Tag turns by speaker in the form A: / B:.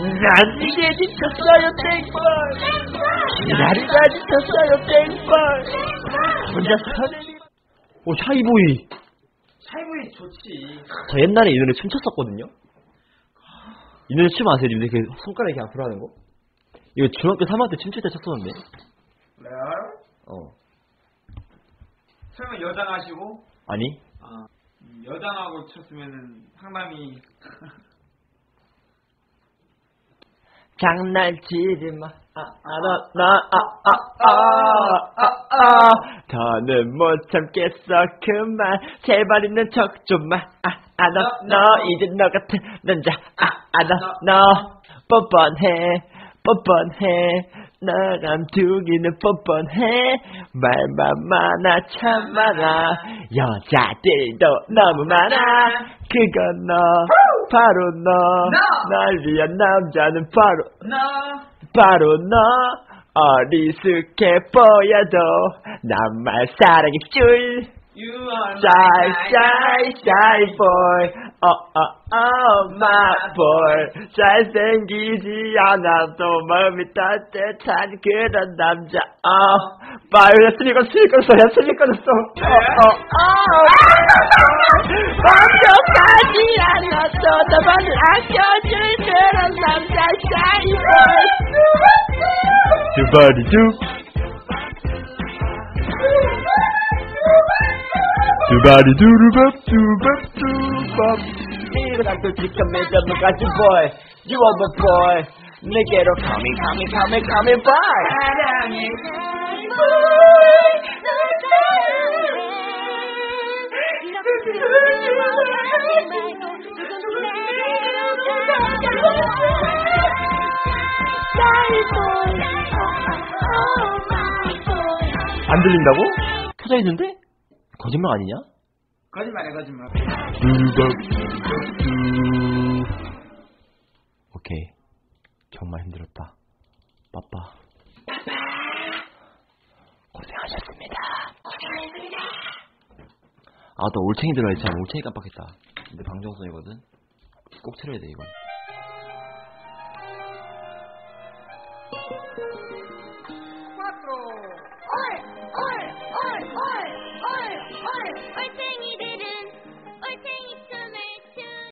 A: 난 이제 지쳤어요 땡벌 기다리다 지쳤어요 땡벌 혼자 서늘이 오 샤이보이
B: 샤이보이 좋지.
A: 저 옛날에 이 노래 춤췄었거든요 이 노래 춤 아세요? 근데 그 손가락 이렇게 앞으로 하는 거? 이거 중학교 3학년 때 춤출 때 췄었는데
B: 레알?
A: 어
B: 설마 여장 하시고?
A: 아니
B: 아, 음, 여장하고 쳤으면은 상당히
A: 장난치지 마. 아, 아, 나, 나, 아, 아, 아, 아, 아. 더는 못 참겠어. 그만. 제발 있는 척좀 마. 아, 아, 너, 너, 이제 너 같은 남자. 아, 아, 너, 너. 뻔뻔해. 뻔뻔해. 너랑 두기는 뻔뻔해. 말만 많아, 참 많아. 여자들도 너무 많아. 그건 너. 바로 너. 날 위한 남자는 바로
B: 나.
A: 바로 너. 어리숙해 보여도 난말 사랑의 줄.
B: You are
A: shy shy shy boy. 어 어 어 my boy. 잘생기지 않아도 마음이 따뜻한 그런 남자. 어. 빨리 슬리건 슬리건 소리야 슬리건 소 어 어 어 완벽하지 않아도 나만을 아껴줄 그런 남자 shy boy 두바리두 두바리 두루밥 두밥 두밥 이거 난 솔직한 매점을 가진 boy You. are my boy 내게로 come in come in come 안 들린다고? 켜져 있는데? 거짓말 아니냐?
B: 거짓말해 거짓말.
A: 오케이. 정말 힘들었다. 빠빠. 고생하셨습니다. 아또 올챙이 들어야지 참 올챙이 깜빡했다. 근데 방정선이거든. 꼭 틀어야 돼 이건
C: 올, 올, 올, 올, 올, 올, 올챙이들